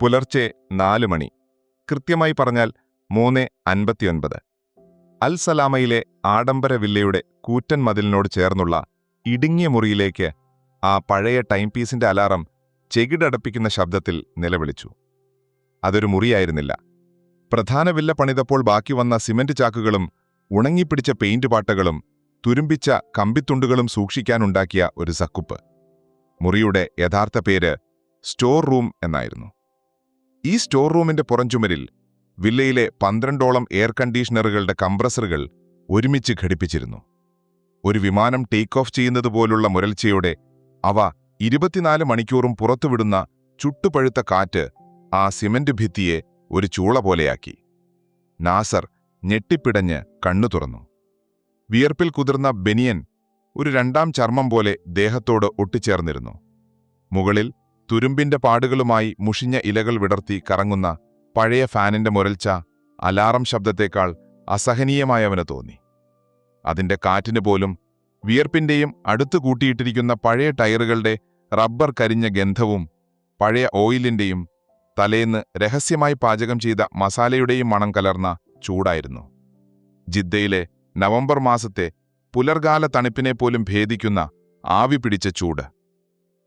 പുലർച്ചെ നാല് മണി. കൃത്യമായി പറഞ്ഞാൽ മൂന്ന് അൻപത്തിയൊൻപത്. അൽ സലാമയിലെ ആഡംബര വില്ലയുടെ കൂറ്റൻ മതിലിനോട് ചേർന്നുള്ള ഇടുങ്ങിയ മുറിയിലേക്ക് ആ പഴയ ടൈം പീസിന്റെ അലാറം ചെകിടടപ്പിക്കുന്ന ശബ്ദത്തിൽ നിലവിളിച്ചു. അതൊരു മുറിയായിരുന്നില്ല. പ്രധാന വില്ല പണിതപ്പോൾ ബാക്കി വന്ന സിമന്റ് ചാക്കുകളും ഉണങ്ങിപ്പിടിച്ച പെയിന്റ് പാട്ടകളും തുരുമ്പിച്ച കമ്പിത്തുണ്ടുകളും സൂക്ഷിക്കാനുണ്ടാക്കിയ ഒരു സക്കുപ്പ്. മുറിയുടെ യഥാർത്ഥ പേര് സ്റ്റോർ റൂം എന്നായിരുന്നു. ഈ സ്റ്റോർ റൂമിന്റെ പുറംചുമരിൽ വില്ലയിലെ പന്ത്രണ്ടോളം എയർ കണ്ടീഷണറുകളുടെ കംപ്രസറുകൾ ഒരുമിച്ച് ഘടിപ്പിച്ചിരുന്നു. ഒരു വിമാനം ടേക്ക് ഓഫ് ചെയ്യുന്നതുപോലുള്ള മുരൾച്ചയോടെ അവ ഇരുപത്തിനാല് മണിക്കൂറും പുറത്തുവിടുന്ന ചുട്ടുപഴുത്ത കാറ്റ് ആ സിമന്റ് ഭിത്തിയെ ഒരു ചൂള പോലെയാക്കി. നാസർ ഞെട്ടിപ്പിടഞ്ഞ് കണ്ണു തുറന്നു. വിയർപ്പിൽ കുതിർന്ന ബെനിയൻ ഒരു രണ്ടാം ചർമ്മം പോലെ ദേഹത്തോട് ഒട്ടിച്ചേർന്നിരുന്നു. മുകളിൽ തുരുമ്പിന്റെ പാടുകളുമായി മുഷിഞ്ഞ ഇലകൾ വിടർത്തി കറങ്ങുന്ന പഴയ ഫാനിന്റെ മുരൾച്ച അലാറം ശബ്ദത്തേക്കാൾ അസഹനീയമായവന് തോന്നി. അതിന്റെ കാറ്റിന് പോലും വിയർപ്പിന്റെയും അടുത്തു കൂട്ടിയിട്ടിരിക്കുന്ന പഴയ ടയറുകളുടെ റബ്ബർ കരിഞ്ഞ ഗന്ധവും പഴയ ഓയിലിന്റെയും തലേന്ന് രഹസ്യമായി പാചകം ചെയ്ത മസാലയുടെയും മണം കലർന്ന ചൂടായിരുന്നു. ജിദ്ദയിലെ നവംബർ മാസത്തെ പുലർകാല തണുപ്പിനെ പോലും ഭേദിക്കുന്ന ആവി പിടിച്ച ചൂട്.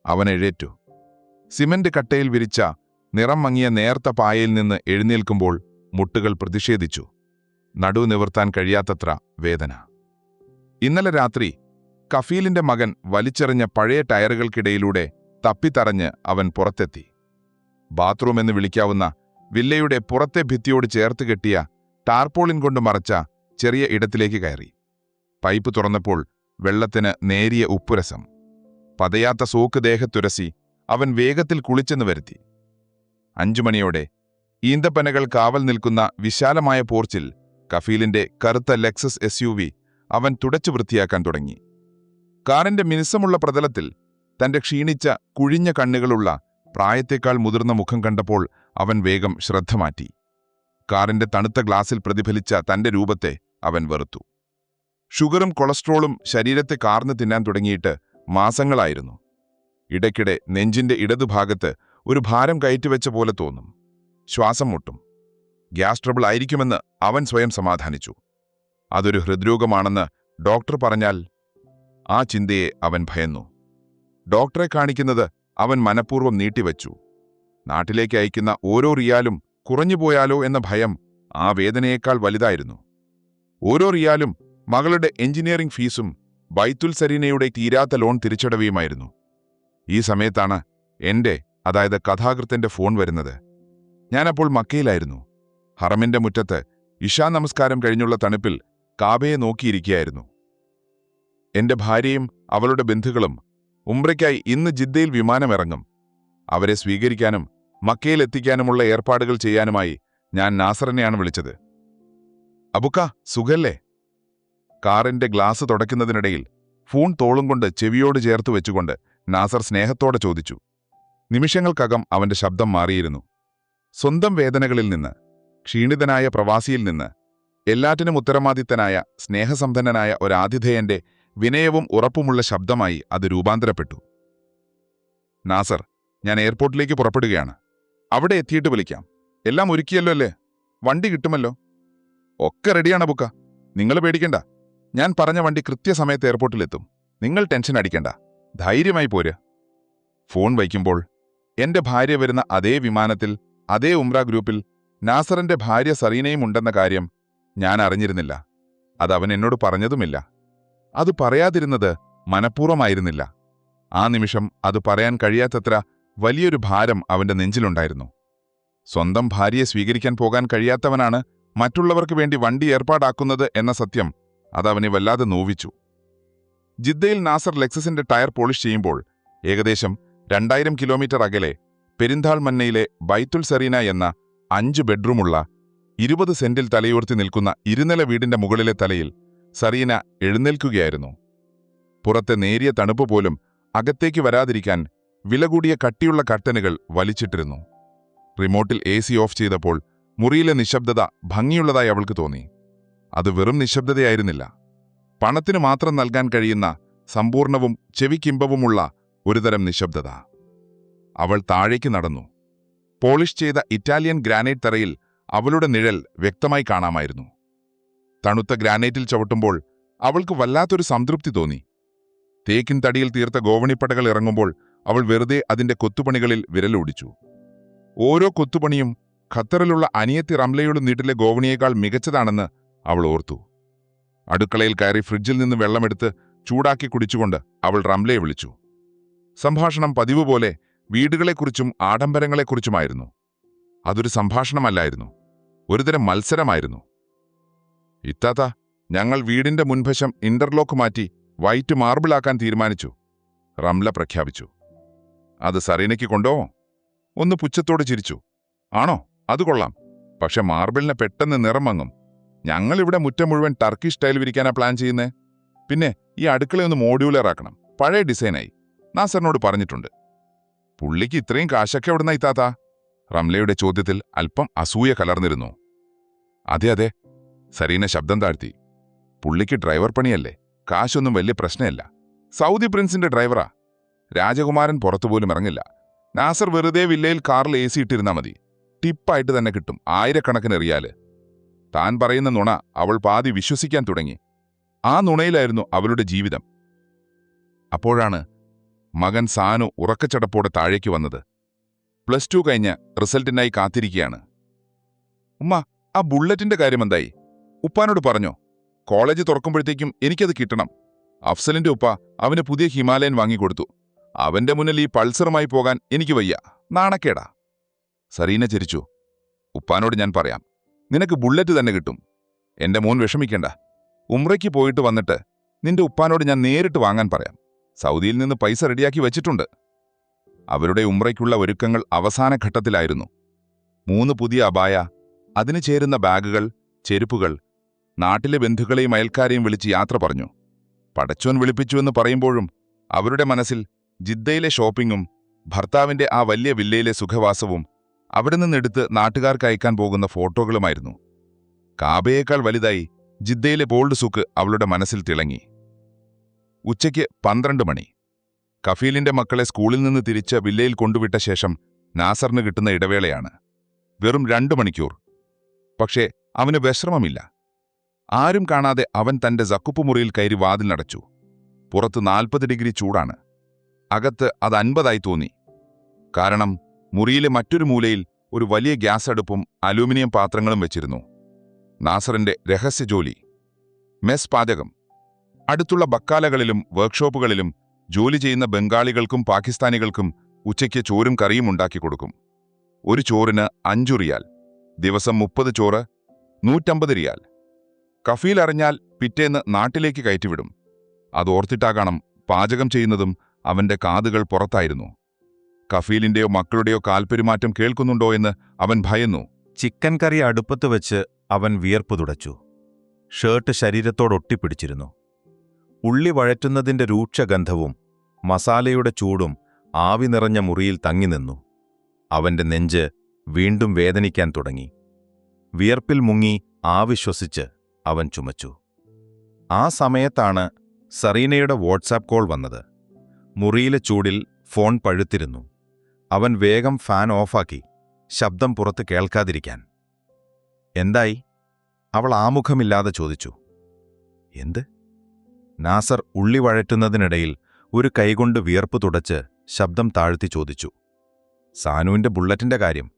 അവനെഴേറ്റു സിമന്റ് കട്ടയിൽ വിരിച്ച നിറം മങ്ങിയ നേർത്ത പായയിൽ നിന്ന് എഴുന്നേൽക്കുമ്പോൾ മുട്ടുകൾ പ്രതിഷേധിച്ചു. നടു നിവർത്താൻ കഴിയാത്തത്ര വേദന. ഇന്നലെ രാത്രി കഫീലിന്റെ മകൻ വലിച്ചെറിഞ്ഞ പഴയ ടയറുകൾക്കിടയിലൂടെ തപ്പിത്തറഞ്ഞ് അവൻ പുറത്തെത്തി. ബാത്റൂം എന്ന് വിളിക്കാവുന്ന വില്ലയുടെ പുറത്തെ ഭിത്തിയോട് ചേർത്ത് കെട്ടിയ ടാർപോളിൻ കൊണ്ട് മറച്ച ചെറിയ ഇടത്തിലേക്ക് കയറി. പൈപ്പ് തുറന്നപ്പോൾ വെള്ളത്തിന് നേരിയ ഉപ്പുരസം. പതയാത്ത സോക്ക് ദേഹത്തുരസി അവൻ വേഗത്തിൽ കുളിച്ചെന്ന് വരുത്തി. അഞ്ചുമണിയോടെ ഈന്തപ്പനകൾ കാവൽ നിൽക്കുന്ന വിശാലമായ പോർച്ചിൽ കഫീലിന്റെ കറുത്ത ലെക്സസ് എസ് അവൻ തുടച്ചു വൃത്തിയാക്കാൻ തുടങ്ങി. കാറിന്റെ മിനുസമുള്ള പ്രതലത്തിൽ തന്റെ ക്ഷീണിച്ച കുഴിഞ്ഞ കണ്ണുകളുള്ള പ്രായത്തേക്കാൾ മുതിർന്ന മുഖം കണ്ടപ്പോൾ അവൻ വേഗം ശ്രദ്ധ മാറ്റി കാറിന്റെ തണുത്ത ഗ്ലാസിൽ പ്രതിഫലിച്ച തന്റെ രൂപത്തെ അവൻ വെറുത്തു. ഷുഗറും കൊളസ്ട്രോളും ശരീരത്തെ കാർന്ന് തിന്നാൻ തുടങ്ങിയിട്ട് മാസങ്ങളായിരുന്നു. ഇടയ്ക്കിടെ നെഞ്ചിന്റെ ഇടതുഭാഗത്ത് ഒരു ഭാരം കയറ്റിവെച്ച പോലെ തോന്നും. ശ്വാസം മുട്ടും. ഗ്യാസ് ട്രബിൾ ആയിരിക്കുമെന്ന് അവൻ സ്വയം സമാധാനിച്ചു. അതൊരു ഹൃദ്രോഗമാണെന്ന് ഡോക്ടർ പറഞ്ഞാൽ ആ ചിന്തയെ അവൻ ഭയന്നു. ഡോക്ടറെ കാണിക്കുന്നത് അവൻ മനഃപൂർവം നീട്ടിവച്ചു. നാട്ടിലേക്ക് അയക്കുന്ന ഓരോ റിയാലും കുറഞ്ഞുപോയാലോ എന്ന ഭയം ആ വേദനയേക്കാൾ വലുതായിരുന്നു. ഓരോ റിയാലും മകളുടെ എഞ്ചിനീയറിംഗ് ഫീസും ബൈത്തുൽ സരീനയുടെ തീരാത്ത ലോൺ തിരിച്ചടവിയുമായിരുന്നു. ഈ സമയത്താണ് എന്റെ അതായത് കഥാകൃത്തിന്റെ ഫോൺ വരുന്നത്. ഞാനപ്പോൾ മക്കയിലായിരുന്നു. ഹറമിന്റെ മുറ്റത്ത് ഇഷാ നമസ്കാരം കഴിഞ്ഞുള്ള തണുപ്പിൽ കാബയെ നോക്കിയിരിക്കുകയായിരുന്നു. എന്റെ ഭാര്യയും അവളുടെ ബന്ധുക്കളും ഉംറയ്ക്കായി ഇന്ന് ജിദ്ദയിൽ വിമാനമിറങ്ങും. അവരെ സ്വീകരിക്കാനും മക്കയിലെത്തിക്കാനുമുള്ള ഏർപ്പാടുകൾ ചെയ്യാനുമായി ഞാൻ നാസറിനെയാണ് വിളിച്ചത്. അബുക്ക സുഖല്ലേ? കാറിന്റെ ഗ്ലാസ് തുടയ്ക്കുന്നതിനിടയിൽ ഫോൺ തോളും കൊണ്ട് ചെവിയോട് ചേർത്ത് വെച്ചുകൊണ്ട് നാസർ സ്നേഹത്തോടെ ചോദിച്ചു. നിമിഷങ്ങൾക്കകം അവന്റെ ശബ്ദം മാറിയിരുന്നു. സ്വന്തം വേദനകളിൽ നിന്ന് ക്ഷീണിതനായ പ്രവാസിയിൽ നിന്ന് എല്ലാറ്റിനും ഉത്തരമാദിത്തനായ സ്നേഹസമ്പന്നനായ ഒരാതിഥേയന്റെ വിനയവും ഉറപ്പുമുള്ള ശബ്ദമായി അത് രൂപാന്തരപ്പെട്ടു. നാസർ ഞാൻ എയർപോർട്ടിലേക്ക് പുറപ്പെടുകയാണ്. അവിടെ എത്തിയിട്ട് വിളിക്കാം. എല്ലാം ഒരുക്കിയല്ലോ അല്ലേ? വണ്ടി കിട്ടുമല്ലോ? ഒക്കെ റെഡിയാണ് ബുക്ക നിങ്ങൾ പേടിക്കണ്ട. ഞാൻ പറഞ്ഞ വണ്ടി കൃത്യസമയത്ത് എയർപോർട്ടിലെത്തും. നിങ്ങൾ ടെൻഷൻ അടിക്കണ്ട. ധൈര്യമായി പോര്. ഫോൺ വയ്ക്കുമ്പോൾ എന്റെ ഭാര്യ വരുന്ന അതേ വിമാനത്തിൽ അതേ ഉംറ ഗ്രൂപ്പിൽ നാസറിന്റെ ഭാര്യ സറീനയും ഉണ്ടെന്ന കാര്യം ഞാൻ അറിഞ്ഞിരുന്നില്ല. അത് അവൻ എന്നോട് പറഞ്ഞതുമില്ല. അത് പറയാതിരുന്നത് മനഃപൂർവമായിരുന്നില്ല. ആ നിമിഷം അത് പറയാൻ കഴിയാത്തത്ര വലിയൊരു ഭാരം അവന്റെ നെഞ്ചിലുണ്ടായിരുന്നു. സ്വന്തം ഭാര്യയെ സ്വീകരിക്കാൻ പോകാൻ കഴിയാത്തവനാണ് മറ്റുള്ളവർക്ക് വേണ്ടി വണ്ടി ഏർപ്പാടാക്കുന്നത് എന്ന സത്യം അതവനെ വല്ലാതെ നോവിച്ചു. ജിദ്ദയിൽ നാസർ ലെക്സസിന്റെ ടയർ പോളിഷ് ചെയ്യുമ്പോൾ ഏകദേശം രണ്ടായിരം കിലോമീറ്റർ അകലെ പെരിന്താൾ മന്നയിലെ ബൈത്തുൽ സെറീന എന്ന അഞ്ച് ബെഡ്റൂമുള്ള ഇരുപത് സെന്റിൽ തലയുയർത്തി നിൽക്കുന്ന ഇരുനില വീടിന്റെ മുകളിലെ തലയിൽ സറീന എഴുന്നേൽക്കുകയായിരുന്നു. പുറത്തെ നേരിയ തണുപ്പ് പോലും അകത്തേക്ക് വരാതിരിക്കാൻ വില കൂടിയ കട്ടിയുള്ള കർട്ടനുകൾ വലിച്ചിട്ടിരുന്നു. റിമോട്ടിൽ എ സി ഓഫ് ചെയ്തപ്പോൾ മുറിയിലെ നിശബ്ദത ഭംഗിയുള്ളതായി അവൾക്ക് തോന്നി. അത് വെറും നിശബ്ദതയായിരുന്നില്ല. പണത്തിനു മാത്രം നൽകാൻ കഴിയുന്ന സമ്പൂർണവും ചെവിക്കിമ്പവുമുള്ള ഒരുതരം നിശബ്ദത. അവൾ താഴേക്ക് നടന്നു. പോളിഷ് ചെയ്ത ഇറ്റാലിയൻ ഗ്രാനൈറ്റ് തറയിൽ അവളുടെ നിഴൽ വ്യക്തമായി കാണാമായിരുന്നു. തണുത്ത ഗ്രാനൈറ്റിൽ ചവിട്ടുമ്പോൾ അവൾക്ക് വല്ലാത്തൊരു സംതൃപ്തി തോന്നി. തേക്കിൻ തടിയിൽ തീർത്ത ഗോവണിപ്പടകൾ ഇറങ്ങുമ്പോൾ അവൾ വെറുതെ അതിന്റെ കൊത്തുപണികളിൽ വിരലോടിച്ചു ഓരോ കൊത്തുപണിയും ഖത്തറിലുള്ള അനിയത്തി റംലയുടെ നീട്ടിലെ ഗോവണിയേക്കാൾ മികച്ചതാണെന്ന് അവൾ ഓർത്തു. അടുക്കളയിൽ കയറി ഫ്രിഡ്ജിൽ നിന്ന് വെള്ളമെടുത്ത് ചൂടാക്കി കുടിച്ചുകൊണ്ട് അവൾ റംലയെ വിളിച്ചു. സംഭാഷണം പതിവ് പോലെ വീടുകളെക്കുറിച്ചും ആഡംബരങ്ങളെക്കുറിച്ചുമായിരുന്നു. അതൊരു സംഭാഷണമല്ലായിരുന്നു. ഒരുതരം മത്സരമായിരുന്നു. ഇത്താത്ത ഞങ്ങൾ വീടിന്റെ മുൻവശം ഇന്റർലോക്ക് മാറ്റി വൈറ്റ് മാർബിളാക്കാൻ തീരുമാനിച്ചു. റംല പ്രഖ്യാപിച്ചു. അത് സറീനയ്ക്ക് കൊണ്ടോ? ഒന്ന് പുച്ഛത്തോട് ചിരിച്ചു. ആണോ? അത് കൊള്ളാം. പക്ഷെ മാർബിളിന് പെട്ടെന്ന് നിറം മങ്ങും. ഞങ്ങളിവിടെ മുറ്റം മുഴുവൻ ടർക്കി സ്റ്റൈൽ വിരിക്കാനാ പ്ലാൻ ചെയ്യുന്നേ. പിന്നെ ഈ അടുക്കളയൊന്ന് മോഡ്യൂലറാക്കണം പഴയ ഡിസൈനായി നാസറിനോട് പറഞ്ഞിട്ടുണ്ട്. പുള്ളിക്ക് ഇത്രയും കാശൊക്കെ എവിടുന്ന ഇത്താത്ത റംലയുടെ ചോദ്യത്തിൽ അല്പം അസൂയ കലർന്നിരുന്നു. അതെ അതെ. സരീന ശബ്ദം താഴ്ത്തി. പുള്ളിക്ക് ഡ്രൈവർ പണിയല്ലേ? കാശൊന്നും വലിയ പ്രശ്നമല്ല. സൗദി പ്രിൻസിന്റെ ഡ്രൈവറാ. രാജകുമാരൻ പുറത്തുപോലും ഇറങ്ങില്ല. നാസർ വെറുതെ വില്ലയിൽ കാറിൽ എ സി ഇട്ടിരുന്നാൽ മതി. ടിപ്പായിട്ട് തന്നെ കിട്ടും. ആയിരക്കണക്കിന് എറിയാൽ താൻ പറയുന്ന നുണ അവൾ പാതി വിശ്വസിക്കാൻ തുടങ്ങി. ആ നുണയിലായിരുന്നു അവളുടെ ജീവിതം. അപ്പോഴാണ് മകൻ സാനു ഉറക്കച്ചടപ്പോടെ താഴേക്ക് വന്നത്. പ്ലസ് ടു കഴിഞ്ഞ് റിസൾട്ടിനായി കാത്തിരിക്കുകയാണ്. ഉമ്മ ആ ബുള്ളറ്റിന്റെ കാര്യമെന്തായി ഉപ്പാനോട് പറഞ്ഞോ. കോളേജ് തുറക്കുമ്പോഴത്തേക്കും എനിക്കത് കിട്ടണം. അഫ്സലിന്റെ ഉപ്പ അവന് പുതിയ ഹിമാലയൻ വാങ്ങിക്കൊടുത്തു. അവന്റെ മുന്നിൽ ഈ പൾസറുമായി പോകാൻ എനിക്ക് വയ്യ. നാണക്കേടാ. സറീന ചിരിച്ചു. ഉപ്പാനോട് ഞാൻ പറയാം. നിനക്ക് ബുള്ളറ്റ് തന്നെ കിട്ടും. എന്റെ മോൻ വിഷമിക്കണ്ട. ഉമ്രയ്ക്ക് പോയിട്ട് വന്നിട്ട് നിന്റെ ഉപ്പാനോട് ഞാൻ നേരിട്ട് വാങ്ങാൻ പറയാം. സൗദിയിൽ നിന്ന് പൈസ റെഡിയാക്കി വെച്ചിട്ടുണ്ട്. അവരുടെ ഉമ്രയ്ക്കുള്ള ഒരുക്കങ്ങൾ അവസാന ഘട്ടത്തിലായിരുന്നു. മൂന്ന് പുതിയ അബായ അതിന് ചേരുന്ന ബാഗുകൾ ചെരുപ്പുകൾ നാട്ടിലെ ബന്ധുക്കളെയും അയൽക്കാരെയും വിളിച്ച് യാത്ര പറഞ്ഞു. പടച്ചോൻ വിളിപ്പിച്ചുവെന്ന് പറയുമ്പോഴും അവരുടെ മനസ്സിൽ ജിദ്ദയിലെ ഷോപ്പിംഗും ഭർത്താവിന്റെ ആ വലിയ വില്ലയിലെ സുഖവാസവും അവിടെ നിന്നെടുത്ത് നാട്ടുകാർക്ക് അയക്കാൻ പോകുന്ന ഫോട്ടോകളുമായിരുന്നു. കാബയേക്കാൾ വലുതായി ജിദ്ദയിലെ ബോൾഡ് സുക്ക് അവളുടെ മനസ്സിൽ തിളങ്ങി. ഉച്ചയ്ക്ക് പന്ത്രണ്ട് മണി. കഫീലിന്റെ മക്കളെ സ്കൂളിൽ നിന്ന് തിരിച്ച് വില്ലയിൽ കൊണ്ടുവിട്ട ശേഷം നാസറിന് കിട്ടുന്ന ഇടവേളയാണ്. വെറും രണ്ടു മണിക്കൂർ. പക്ഷേ അവന് വിശ്രമമില്ല. ആരും കാണാതെ അവൻ തന്റെ സക്കുപ്പ് മുറിയിൽ കയറി വാതിൽ നടച്ചു പുറത്ത് നാൽപ്പത് ഡിഗ്രി ചൂടാണ്. അകത്ത് അത് അൻപതായി തോന്നി. കാരണം മുറിയിലെ മറ്റൊരു മൂലയിൽ ഒരു വലിയ ഗ്യാസ് അടുപ്പും അലൂമിനിയം പാത്രങ്ങളും വെച്ചിരുന്നു. നാസറിന്റെ രഹസ്യ ജോലി. മെസ് പാചകം. അടുത്തുള്ള ബക്കാലകളിലും വർക്ക്ഷോപ്പുകളിലും ജോലി ചെയ്യുന്ന ബംഗാളികൾക്കും പാകിസ്ഥാനികൾക്കും ഉച്ചയ്ക്ക് ചോറും കറിയും ഉണ്ടാക്കി കൊടുക്കും. ഒരു ചോറിന് അഞ്ചു റിയാൽ. ദിവസം മുപ്പത് ചോറ് നൂറ്റമ്പത് റിയാൽ. കഫീൽ അറിഞ്ഞാൽ പിറ്റേന്ന് നാട്ടിലേക്ക് കയറ്റിവിടും. അതോർത്തിട്ടാകണം പാചകം ചെയ്യുന്നതും അവന്റെ കാതുകൾ പുറത്തായിരുന്നു. കഫീലിന്റെയോ മക്കളുടെയോ കാൽപ്പെരുമാറ്റം കേൾക്കുന്നുണ്ടോ എന്ന് അവൻ ഭയന്നു. ചിക്കൻ കറി അടുപ്പത്ത് വെച്ച് അവൻ വിയർപ്പ് തുടച്ചു. ഷർട്ട് ശരീരത്തോടൊട്ടിപ്പിടിച്ചിരുന്നു ഉള്ളി വഴറ്റുന്നതിന്റെ രൂക്ഷഗന്ധവും മസാലയുടെ ചൂടും ആവി നിറഞ്ഞ മുറിയിൽ തങ്ങിനിന്നു. അവന്റെ നെഞ്ച് വീണ്ടും വേദനിക്കാൻ തുടങ്ങി. വിയർപ്പിൽ മുങ്ങി ആവിശ്വസിച്ച് അവൻ ചുമച്ചു. ആ സമയത്താണ് സറീനയുടെ വാട്സാപ്പ് കോൾ വന്നത്. മുറിയിലെ ചൂടിൽ ഫോൺ പഴുത്തിരുന്നു. അവൻ വേഗം ഫാൻ ഓഫാക്കി ശബ്ദം പുറത്ത് കേൾക്കാതിരിക്കാൻ. എന്തായി? അവൾ ആമുഖമില്ലാതെ ചോദിച്ചു. എന്ത്? നാസർ ഉള്ളി വഴറ്റുന്നതിനിടയിൽ ഒരു കൈകൊണ്ട് വിയർപ്പ് തുടച്ച് ശബ്ദം താഴ്ത്തി ചോദിച്ചു. സാനുവിന്റെ ബുള്ളറ്റിന്റെ കാര്യം.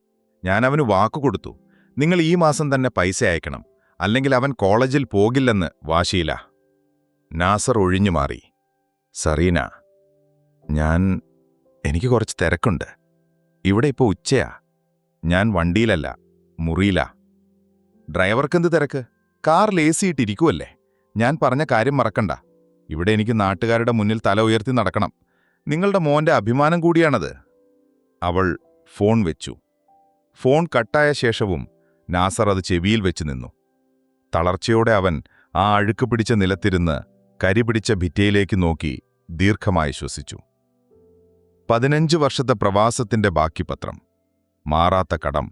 ഞാൻ വാക്കുകൊടുത്തു നിങ്ങൾ ഈ മാസം തന്നെ പൈസ അയക്കണം. അല്ലെങ്കിൽ അവൻ കോളേജിൽ പോകില്ലെന്ന് വാശിയില്ല നാസർ ഒഴിഞ്ഞു മാറി സറീന ഞാൻ എനിക്ക് കുറച്ച് തിരക്കുണ്ട്. ഇവിടെ ഇപ്പോൾ ഉച്ചയാ. ഞാൻ വണ്ടിയിലല്ല മുറിയിലാ. ഡ്രൈവർക്കെന്ത് തിരക്ക്? കാറിൽ എ സി ഇട്ടിരിക്കുമല്ലേ ഞാൻ പറഞ്ഞ കാര്യം മറക്കണ്ട. ഇവിടെ എനിക്ക് നാട്ടുകാരുടെ മുന്നിൽ തല ഉയർത്തി നടക്കണം. നിങ്ങളുടെ മോന്റെ അഭിമാനം കൂടിയാണത്. അവൾ ഫോൺ വെച്ചു. ഫോൺ കട്ടായ ശേഷവും നാസർ അത് ചെവിയിൽ വെച്ച് നിന്നു. തളർച്ചയോടെ അവൻ ആ അഴുക്ക് പിടിച്ച നിലത്തിരുന്ന് കരി പിടിച്ച ഭിറ്റയിലേക്ക് നോക്കി ദീർഘമായി ശ്വസിച്ചു. പതിനഞ്ച് വർഷത്തെ പ്രവാസത്തിന്റെ ബാക്കിപത്രം. മാറാത്ത കടം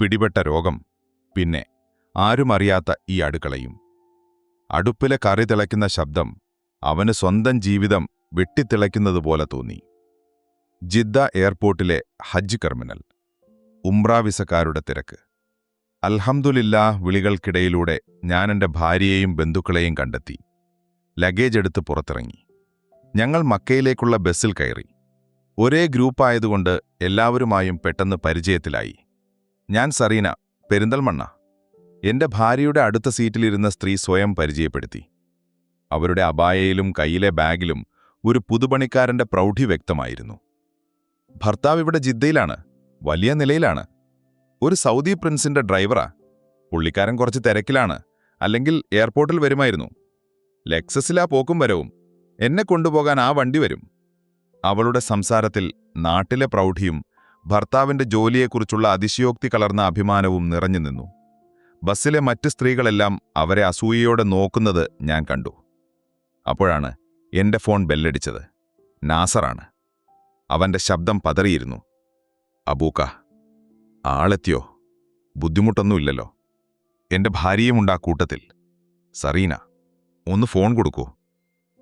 പിടിപെട്ട രോഗം പിന്നെ ആരുമറിയാത്ത ഈ അടുക്കളയും. അടുപ്പിലെ കറി തിളയ്ക്കുന്ന ശബ്ദം അവന് സ്വന്തം ജീവിതം വെട്ടിത്തിളയ്ക്കുന്നതുപോലെ തോന്നി. ജിദ്ദ എയർപോർട്ടിലെ ഹജ്ജ് ടെർമിനൽ ഉംറാവിസക്കാരുടെ തിരക്ക്. അൽഹംദുലില്ലാ വിളികൾക്കിടയിലൂടെ ഞാൻ എന്റെ ഭാര്യയെയും ബന്ധുക്കളെയും കണ്ടെത്തി. ലഗേജ് എടുത്ത് പുറത്തിറങ്ങി. ഞങ്ങൾ മക്കയിലേക്കുള്ള ബസ്സിൽ കയറി. ഒരേ ഗ്രൂപ്പായതുകൊണ്ട് എല്ലാവരുമായും പെട്ടെന്ന് പരിചയത്തിലായി. ഞാൻ സറീന പെരിന്തൽമണ്ണ. എന്റെ ഭാര്യയുടെ അടുത്ത സീറ്റിലിരുന്ന സ്ത്രീ സ്വയം പരിചയപ്പെടുത്തി. അവരുടെ അബായയിലും കയ്യിലെ ബാഗിലും ഒരു പുതുപണിക്കാരന്റെ പ്രൗഢി വ്യക്തമായിരുന്നു. ഭർത്താവ് ഇവിടെ ജിദ്ദയിലാണ് വലിയ നിലയിലാണ്. ഒരു സൗദി പ്രിൻസിന്റെ ഡ്രൈവറാ. പുള്ളിക്കാരൻ കുറച്ച് തിരക്കിലാണ് അല്ലെങ്കിൽ എയർപോർട്ടിൽ വരുമായിരുന്നു. ലെക്സസിലാ പോക്കും വരവും. എന്നെ കൊണ്ടുപോകാൻ ആ വണ്ടി വരും. അവളുടെ സംസാരത്തിൽ നാട്ടിലെ പ്രൗഢിയും ഭർത്താവിന്റെ ജോലിയെക്കുറിച്ചുള്ള അതിശയോക്തി കലർന്ന അഭിമാനവും നിറഞ്ഞു നിന്നു. ബസ്സിലെ മറ്റ് സ്ത്രീകളെല്ലാം അവരെ അസൂയയോടെ നോക്കുന്നത് ഞാൻ കണ്ടു. അപ്പോഴാണ് എന്റെ ഫോൺ ബെല്ലടിച്ചത്. നാസറാണ്. അവന്റെ ശബ്ദം പതറിയിരുന്നു. അബൂക്ക ആളെത്തിയോ? ബുദ്ധിമുട്ടൊന്നുമില്ലല്ലോ. എന്റെ ഭാര്യയുമുണ്ട് ആ കൂട്ടത്തിൽ. സറീന ഒന്ന് ഫോൺ കൊടുക്കൂ.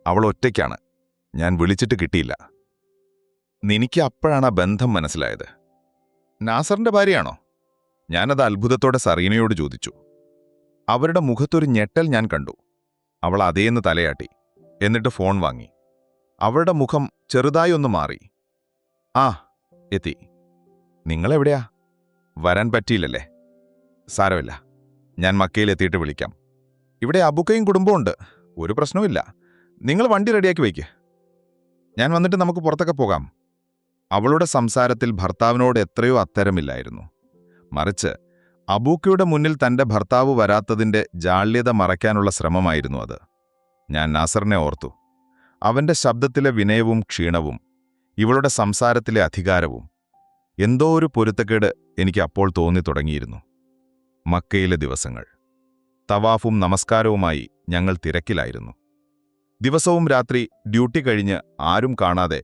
അവൾ ഒറ്റയ്ക്കാണ്. ഞാൻ വിളിച്ചിട്ട് കിട്ടിയില്ല. നിനിക്ക് അപ്പോഴാണ് ആ ബന്ധം മനസ്സിലായത്. നാസറിന്റെ ഭാര്യയാണോ? ഞാനത് അത്ഭുതത്തോടെ സറീനയോട് ചോദിച്ചു. അവരുടെ മുഖത്തൊരു ഞെട്ടൽ ഞാൻ കണ്ടു. അവൾ അതേന്ന് തലയാട്ടി. എന്നിട്ട് ഫോൺ വാങ്ങി. അവളുടെ മുഖം ചെറുതായി ഒന്ന് മാറി. ആ എത്തി. നിങ്ങളെവിടെയാ? വരാൻ പറ്റിയില്ലല്ലേ? സാരമില്ല. ഞാൻ മക്കയിലെത്തിയിട്ട് വിളിക്കാം. ഇവിടെ അബുക്കയും കുടുംബമുണ്ട് ഒരു പ്രശ്നവുമില്ല. നിങ്ങൾ വണ്ടി റെഡിയാക്കി വയ്ക്ക്. ഞാൻ വന്നിട്ട് നമുക്ക് പുറത്തൊക്കെ പോകാം. അവളുടെ സംസാരത്തിൽ ഭർത്താവിനോട് എത്രയോ അത്തരമില്ലായിരുന്നു. മറിച്ച് അബൂക്കയുടെ മുന്നിൽ തന്റെ ഭർത്താവ് വരാത്തതിന്റെ ജാള്യത മറയ്ക്കാനുള്ള ശ്രമമായിരുന്നു അത്. ഞാൻ നാസറിനെ ഓർത്തു. അവന്റെ ശബ്ദത്തിലെ വിനയവും ക്ഷീണവും ഇവളുടെ സംസാരത്തിലെ അധികാരവും എന്തോ ഒരു പൊരുത്തക്കേട് എനിക്ക് അപ്പോൾ തോന്നി തുടങ്ങിയിരുന്നു. മക്കയിലെ ദിവസങ്ങൾ. തവാഫും നമസ്കാരവുമായി ഞങ്ങൾ തിരക്കിലായിരുന്നു. ദിവസവും രാത്രി ഡ്യൂട്ടി കഴിഞ്ഞ് ആരും കാണാതെ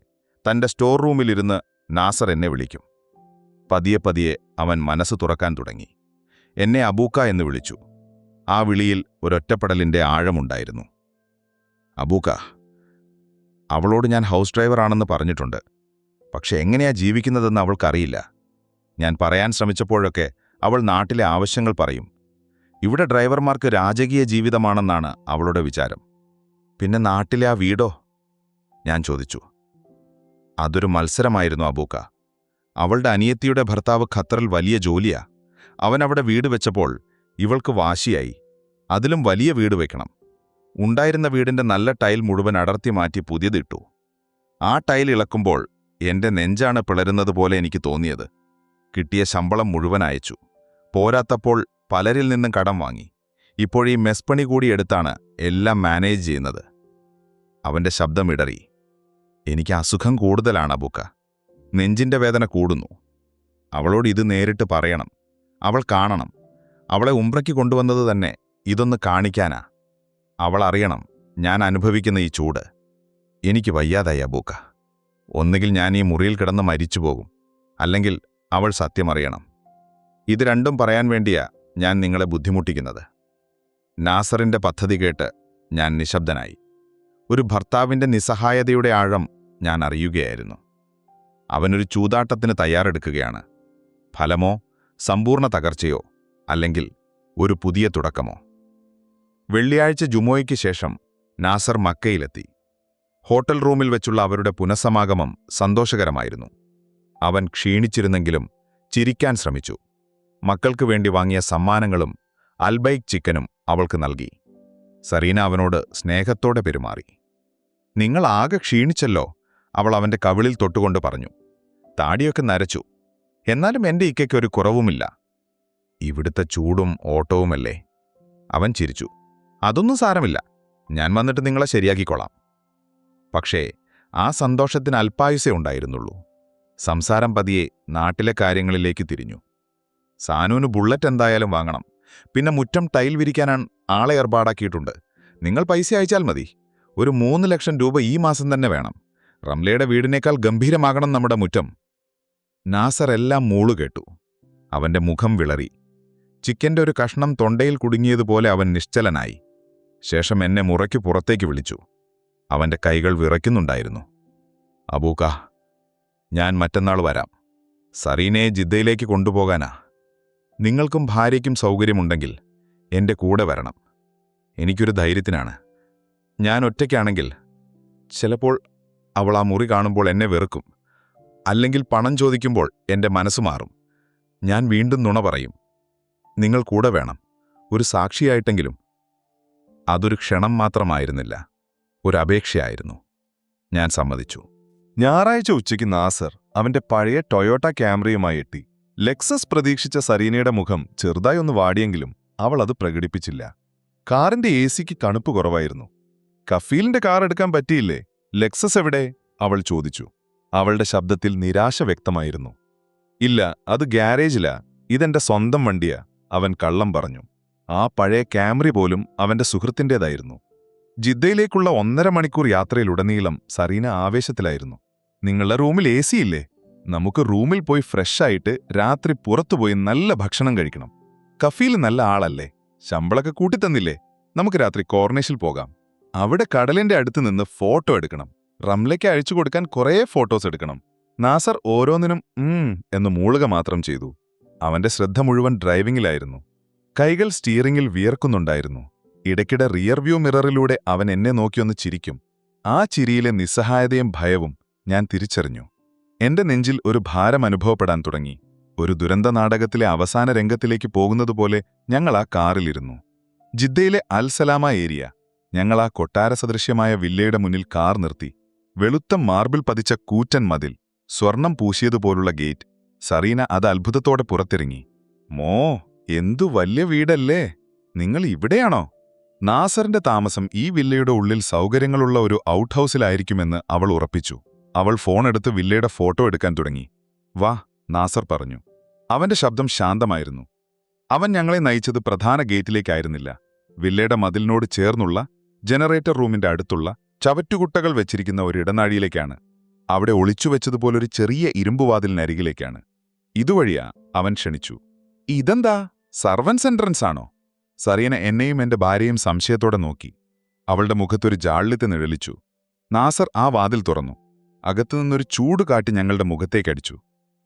തന്റെ സ്റ്റോർ റൂമിലിരുന്ന് നാസർ എന്നെ വിളിക്കും. പതിയെ പതിയെ അവൻ മനസ്സ് തുറക്കാൻ തുടങ്ങി. എന്നെ അബൂക്ക എന്ന് വിളിച്ചു. ആ വിളിയിൽ ഒരൊറ്റപ്പെടലിന്റെ ആഴമുണ്ടായിരുന്നു. അബൂക്ക അവളോട് ഞാൻ ഹൗസ് ഡ്രൈവറാണെന്ന് പറഞ്ഞിട്ടുണ്ട്. പക്ഷെ എങ്ങനെയാ ജീവിക്കുന്നതെന്ന് അവൾക്കറിയില്ല. ഞാൻ പറയാൻ ശ്രമിച്ചപ്പോഴൊക്കെ അവൾ നാട്ടിലെ ആവശ്യങ്ങൾ പറയും. ഇവിടെ ഡ്രൈവർമാർക്ക് രാജകീയ ജീവിതമാണെന്നാണ് അവളുടെ വിചാരം. പിന്നെ നാട്ടിലെ ആ വീടോ? ഞാൻ ചോദിച്ചു. അതൊരു മത്സരമായിരുന്നു അബൂക്ക. അവളുടെ അനിയത്തിയുടെ ഭർത്താവ് ഖത്തറിൽ വലിയ ജോലിയാ. അവൻ അവിടെ വീട് വെച്ചപ്പോൾ ഇവൾക്ക് വാശിയായി. അതിലും വലിയ വീട് വെക്കണം. ഉണ്ടായിരുന്ന വീടിന്റെ നല്ല ടൈൽ മുഴുവൻ അടർത്തി മാറ്റി പുതിയതിട്ടു ആ ടൈൽ ഇളക്കുമ്പോൾ എന്റെ നെഞ്ചാണ് പിളരുന്നത് പോലെ എനിക്ക് തോന്നിയത്. കിട്ടിയ ശമ്പളം മുഴുവൻ അയച്ചു. പോരാത്തപ്പോൾ പലരിൽ നിന്നും കടം വാങ്ങി. ഇപ്പോഴീ മെസ്പണി കൂടി എടുത്താണ് എല്ലാം മാനേജ് ചെയ്യുന്നത്. അവന്റെ ശബ്ദമിടറി എനിക്ക് അസുഖം കൂടുതലാണ് അബുക്ക. നെഞ്ചിന്റെ വേദന കൂടുന്നു. അവളോട് ഇത് നേരിട്ട് പറയണം. അവൾ കാണണം. അവളെ ഉമ്പ്രയ്ക്ക് കൊണ്ടുവന്നത് തന്നെ ഇതൊന്ന് കാണിക്കാനാ. അവൾ അറിയണം. ഞാൻ അനുഭവിക്കുന്ന ഈ ചൂട്. എനിക്ക് വയ്യാതായി അബൂക്ക. ഒന്നുകിൽ ഞാൻ ഈ മുറിയിൽ കിടന്ന് മരിച്ചു പോകും. അല്ലെങ്കിൽ അവൾ സത്യമറിയണം ഇത് രണ്ടും പറയാൻ വേണ്ടിയാ ഞാൻ നിങ്ങളെ ബുദ്ധിമുട്ടിക്കുന്നത്. നാസറിന്റെ പദ്ധതി കേട്ട് ഞാൻ നിശബ്ദനായി. ഒരു ഭർത്താവിന്റെ നിസ്സഹായതയുടെ ആഴം ഞാൻ അറിയുകയായിരുന്നു. അവനൊരു ചൂതാട്ടത്തിന് തയ്യാറെടുക്കുകയാണ്. ഫലമോ സമ്പൂർണ തകർച്ചയോ അല്ലെങ്കിൽ ഒരു പുതിയ തുടക്കമോ? വെള്ളിയാഴ്ച ജുമോയ്ക്ക് ശേഷം നാസർ മക്കയിലെത്തി. ഹോട്ടൽ റൂമിൽ വെച്ചുള്ള അവരുടെ പുനഃസമാഗമം സന്തോഷകരമായിരുന്നു. അവൻ ക്ഷീണിച്ചിരുന്നെങ്കിലും ചിരിക്കാൻ ശ്രമിച്ചു. മക്കൾക്ക് വേണ്ടി വാങ്ങിയ സമ്മാനങ്ങളും അൽബൈക് ചിക്കനും അവൾക്ക് നൽകി. സറീന അവനോട് സ്നേഹത്തോടെ പെരുമാറി. നിങ്ങൾ ആകെ ക്ഷീണിച്ചല്ലോ അവൾ അവന്റെ കവിളിൽ തൊട്ടുകൊണ്ട് പറഞ്ഞു. താടിയൊക്കെ നരച്ചു. എന്നാലും എന്റെ ഇക്കയ്ക്കൊരു കുറവുമില്ല. ഇവിടുത്തെ ചൂടും ഓട്ടവുമല്ലേ? അവൻ ചിരിച്ചു. അതൊന്നും സാരമില്ല. ഞാൻ വന്നിട്ട് നിങ്ങളെ ശരിയാക്കിക്കൊള്ളാം. പക്ഷേ ആ സന്തോഷത്തിന് അല്പായുസേ ഉണ്ടായിരുന്നുള്ളൂ. സംസാരം പതിയെ നാട്ടിലെ കാര്യങ്ങളിലേക്ക് തിരിഞ്ഞു. സാനുവിന് ബുള്ളറ്റ് എന്തായാലും വാങ്ങണം. പിന്നെ മുറ്റം ടൈൽ വിരിക്കാനാണ് ആളെ ഏർപ്പാടാക്കിയിട്ടുണ്ട്. നിങ്ങൾ പൈസ അയച്ചാൽ മതി. ഒരു മൂന്ന് ലക്ഷം രൂപ ഈ മാസം തന്നെ വേണം. റംലയുടെ വീടിനേക്കാൾ ഗംഭീരമാകണം നമ്മുടെ മുറ്റം. നാസർ എല്ലാം മൂളു കേട്ടു. അവന്റെ മുഖം വിളറി. ചിക്കന്റെ ഒരു കഷ്ണം തൊണ്ടയിൽ കുടുങ്ങിയതുപോലെ അവൻ നിശ്ചലനായി. ശേഷം എന്നെ മുറയ്ക്ക് പുറത്തേക്ക് വിളിച്ചു. അവന്റെ കൈകൾ വിറയ്ക്കുന്നുണ്ടായിരുന്നു. അബൂക്ക ഞാൻ മറ്റന്നാൾ വരാം. സറീനയെ ജിദ്ദയിലേക്ക് കൊണ്ടുപോകാനാ. നിങ്ങൾക്കും ഭാര്യയ്ക്കും സൗകര്യമുണ്ടെങ്കിൽ എന്റെ കൂടെ വരണം. എനിക്കൊരു ധൈര്യത്തിനാണ്. ഞാൻ ഒറ്റയ്ക്കാണെങ്കിൽ ചിലപ്പോൾ അവൾ ആ മുറി കാണുമ്പോൾ എന്നെ വെറുക്കും. അല്ലെങ്കിൽ പണം ചോദിക്കുമ്പോൾ എന്റെ മനസ്സ് മാറും. ഞാൻ വീണ്ടും നുണ പറയും. നിങ്ങൾ കൂടെ വേണം. ഒരു സാക്ഷിയായിട്ടെങ്കിലും. അതൊരു ക്ഷണം മാത്രമായിരുന്നില്ല. ഒരു അപേക്ഷയായിരുന്നു. ഞാൻ സമ്മതിച്ചു. ഞായറാഴ്ച ഉച്ചയ്ക്ക് നാസർ അവന്റെ പഴയ ടൊയോട്ട ക്യാമറയുമായി എത്തി. ലെക്സസ് പ്രതീക്ഷിച്ച സരീനയുടെ മുഖം ചെറുതായി ഒന്ന് വാടിയെങ്കിലും അവൾ അത് പ്രകടിപ്പിച്ചില്ല. കാറിന്റെ എ സിക്ക് തണുപ്പ് കുറവായിരുന്നു. കഫീലിന്റെ കാർ എടുക്കാൻ പറ്റിയില്ലേ? ലെക്സസ് എവിടെ? അവൾ ചോദിച്ചു. അവളുടെ ശബ്ദത്തിൽ നിരാശ വ്യക്തമായിരുന്നു. ഇല്ല അത് ഗ്യാരേജിലാ ഇതെന്റെ സ്വന്തം വണ്ടിയാ അവൻ കള്ളം പറഞ്ഞു. ആ പഴയ ക്യാമറി പോലും അവന്റെ സുഹൃത്തിന്റെതായിരുന്നു ജിദ്ദയിലേക്കുള്ള ഒന്നര മണിക്കൂർ യാത്രയിലുടനീളം സരീന ആവേശത്തിലായിരുന്നു. നിങ്ങളുടെ റൂമിൽ എ സി ഇല്ലേ? നമുക്ക് റൂമിൽ പോയി ഫ്രഷായിട്ട് രാത്രി പുറത്തുപോയി നല്ല ഭക്ഷണം കഴിക്കണം. കഫീൽ നല്ല ആളല്ലേ? ശമ്പളൊക്കെ കൂട്ടിത്തന്നില്ലേ? നമുക്ക് രാത്രി കോർണേഷിൽ പോകാം. അവിടെ കടലിന്റെ അടുത്ത് നിന്ന് ഫോട്ടോ എടുക്കണം. റംലയ്ക്ക് അയച്ചു കൊടുക്കാൻ കുറേ ഫോട്ടോസ് എടുക്കണം. നാസർ ഓരോന്നിനും എന്ന് മൂളുക മാത്രം ചെയ്തു. അവന്റെ ശ്രദ്ധ മുഴുവൻ ഡ്രൈവിംഗിലായിരുന്നു. കൈകൾ സ്റ്റീറിംഗിൽ വിയർക്കുന്നുണ്ടായിരുന്നു. ഇടയ്ക്കിടെ റിയർ വ്യൂ മിററിലൂടെ അവൻ എന്നെ നോക്കിയൊന്ന് ചിരിക്കും. ആ ചിരിയിലെ നിസ്സഹായതയും ഭയവും ഞാൻ തിരിച്ചറിഞ്ഞു. എന്റെ നെഞ്ചിൽ ഒരു ഭാരം അനുഭവപ്പെടാൻ തുടങ്ങി. ഒരു ദുരന്ത നാടകത്തിലെ അവസാന രംഗത്തിലേക്ക് പോകുന്നതുപോലെ ഞങ്ങൾ ആ കാറിലിരുന്നു ജിദ്ദയിലെ അൽസലാമ ഏരിയ. ഞങ്ങൾ ആ കൊട്ടാര സദൃശ്യമായ വില്ലയുടെ മുന്നിൽ കാർ നിർത്തി. വെളുത്ത മാർബിൾ പതിച്ച കൂറ്റൻ മതിൽ. സ്വർണം പൂശിയതുപോലുള്ള ഗേറ്റ്. സറീന അത് അത്ഭുതത്തോടെ പുറത്തിറങ്ങി. മോ എന്തു വലിയ വീടല്ലേ? നിങ്ങൾ ഇവിടെയാണോ? നാസറിന്റെ താമസം ഈ വില്ലയുടെ ഉള്ളിൽ സൗകര്യങ്ങളുള്ള ഒരു ഔട്ട് ഹൗസിലായിരിക്കുമെന്ന് അവൾ ഉറപ്പിച്ചു. അവൾ ഫോണെടുത്ത് വില്ലയുടെ ഫോട്ടോ എടുക്കാൻ തുടങ്ങി. വാ നാസർ പറഞ്ഞു. അവന്റെ ശബ്ദം ശാന്തമായിരുന്നു. അവൻ ഞങ്ങളെ നയിച്ചത് പ്രധാന ഗേറ്റിലേക്കായിരുന്നില്ല. വില്ലയുടെ മതിലിനോട് ചേർന്നുള്ള ജനറേറ്റർ റൂമിന്റെ അടുത്തുള്ള ചവറ്റുകുട്ടകൾ വെച്ചിരിക്കുന്ന ഒരു ഇടനാഴിയിലേക്കാണ്. അവിടെ ഒളിച്ചുവെച്ചതുപോലൊരു ചെറിയ ഇരുമ്പുവാതിലിനരികിലേക്കാണ്. ഇതുവഴിയാ അവൻ ക്ഷണിച്ചു. ഇതെന്താ? സർവൻസ് എൻട്രൻസ് ആണോ സറിയന എന്നെയും എന്റെ ഭാര്യയും സംശയത്തോടെ നോക്കി. അവളുടെ മുഖത്തൊരു ജാള്യത്തെ നിഴലിച്ചു നാസർ ആ വാതിൽ തുറന്നു. അകത്തുനിന്നൊരു ചൂട് കാട്ടി ഞങ്ങളുടെ മുഖത്തേക്കടിച്ചു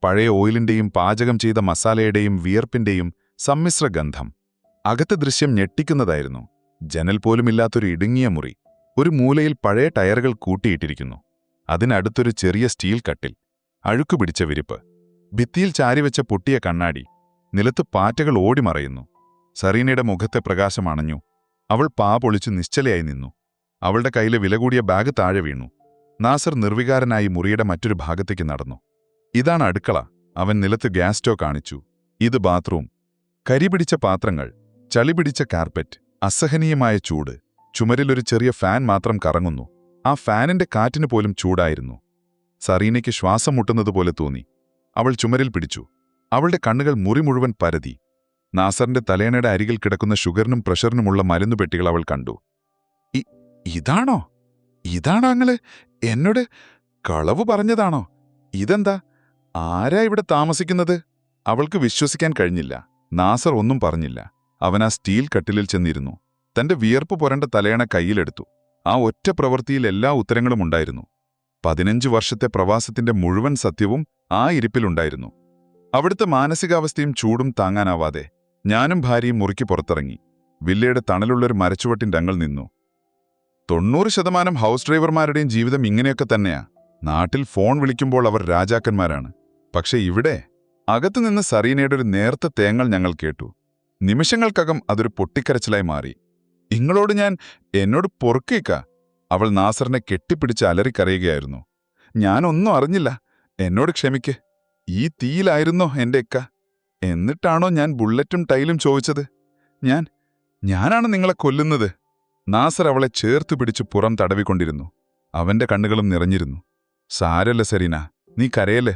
പഴയ ഓയിലിന്റെയും പാചകം ചെയ്ത മസാലയുടെയും വിയർപ്പിന്റെയും സമ്മിശ്ര ഗന്ധം. അകത്തെ ദൃശ്യം ഞെട്ടിക്കുന്നതായിരുന്നു. ജനൽ പോലുമില്ലാത്തൊരു ഇടുങ്ങിയ മുറി. ഒരു മൂലയിൽ പഴയ ടയറുകൾ കൂട്ടിയിട്ടിരിക്കുന്നു. അതിനടുത്തൊരു ചെറിയ സ്റ്റീൽ കട്ടിൽ. അഴുക്കു പിടിച്ച വിരിപ്പ്. ഭിത്തിയിൽ ചാരിവെച്ച പൊട്ടിയ കണ്ണാടി. നിലത്ത് പാറ്റകൾ ഓടിമറയുന്നു സറീനയുടെ മുഖത്തെ പ്രകാശം അണഞ്ഞു. അവൾ പാ പൊളിച്ചു നിശ്ചലയായി നിന്നു. അവളുടെ കയ്യിലെ വില കൂടിയ ബാഗ് താഴെ വീണു. നാസർ നിർവികാരനായി മുറിയുടെ മറ്റൊരു ഭാഗത്തേക്ക് നടന്നു. ഇതാണ് അടുക്കള. അവൻ നിലത്ത് ഗ്യാസ് സ്റ്റോ കാണിച്ചു. ഇത് ബാത്റൂം. കരിപിടിച്ച പാത്രങ്ങൾ ചളിപിടിച്ച കാർപ്പറ്റ് അസഹനീയമായ ചൂട്. ചുമരിലൊരു ചെറിയ ഫാൻ മാത്രം കറങ്ങുന്നു. ആ ഫാനിന്റെ കാറ്റിന് പോലും ചൂടായിരുന്നു. സറീനയ്ക്ക് ശ്വാസം മുട്ടുന്നതുപോലെ തോന്നി. അവൾ ചുമരിൽ പിടിച്ചു. അവളുടെ കണ്ണുകൾ മുറി മുഴുവൻ പരതി. നാസറിന്റെ തലേണയുടെ അരികിൽ കിടക്കുന്ന ഷുഗറിനും പ്രഷറിനുമുള്ള മരുന്നുപെട്ടികൾ അവൾ കണ്ടു. "ഇ- ഇതാണോ? ഇതാണോ അങ്ങൾ? എന്നോട് കളവ് പറഞ്ഞതാണോ? ഇതെന്താ? ആരാ ഇവിടെ താമസിക്കുന്നത്? അവൾക്ക് വിശ്വസിക്കാൻ കഴിഞ്ഞില്ല. നാസർ ഒന്നും പറഞ്ഞില്ല. അവൻ ആ സ്റ്റീൽ കട്ടിലിൽ ചെന്നിരുന്നു. തന്റെ വിയർപ്പ് പുരണ്ട തലയണ കയ്യിലെടുത്തു. ആ ഒറ്റ പ്രവൃത്തിയിൽ എല്ലാ ഉത്തരങ്ങളും ഉണ്ടായിരുന്നു. പതിനഞ്ച് വർഷത്തെ പ്രവാസത്തിന്റെ മുഴുവൻ സത്യവും ആ ഇരിപ്പിലുണ്ടായിരുന്നു അവിടുത്തെ മാനസികാവസ്ഥയും ചൂടും താങ്ങാനാവാതെ ഞാനും ഭാര്യയും മുറുക്കി പുറത്തിറങ്ങി. വില്ലയുടെ തണലുള്ളൊരു മരച്ചുവട്ടിന്റെ അങ്ങൾ നിന്നു. തൊണ്ണൂറ് ശതമാനം ഹൗസ് ഡ്രൈവർമാരുടെയും ജീവിതം ഇങ്ങനെയൊക്കെ തന്നെയാ. നാട്ടിൽ ഫോൺ വിളിക്കുമ്പോൾ അവർ രാജാക്കന്മാരാണ്. പക്ഷേ ഇവിടെ അകത്തുനിന്ന് സറീനയുടെ ഒരു നേർത്ത തേങ്ങൾ ഞങ്ങൾ കേട്ടു. നിമിഷങ്ങൾക്കകം അതൊരു പൊട്ടിക്കരച്ചിലായി മാറി. ഇങ്ങളോട് ഞാൻ എന്നോട് പൊറുക്കേക്ക? അവൾ നാസറിനെ കെട്ടിപ്പിടിച്ച് അലറിക്കരയുകയായിരുന്നു. ഞാനൊന്നും അറിഞ്ഞില്ല. എന്നോട് ക്ഷമിക്ക്. ഈ തീയിലായിരുന്നോ എന്റെ എക്ക എന്നിട്ടാണോ ഞാൻ ബുള്ളറ്റും ടൈലും ചോദിച്ചത്? ഞാൻ ഞാനാണ് നിങ്ങളെ കൊല്ലുന്നത്? നാസർ അവളെ ചേർത്തു പിടിച്ച് പുറം തടവിക്കൊണ്ടിരുന്നു. അവന്റെ കണ്ണുകളും നിറഞ്ഞിരുന്നു. സാരല്ല സെറീന നീ കരയല്ലേ?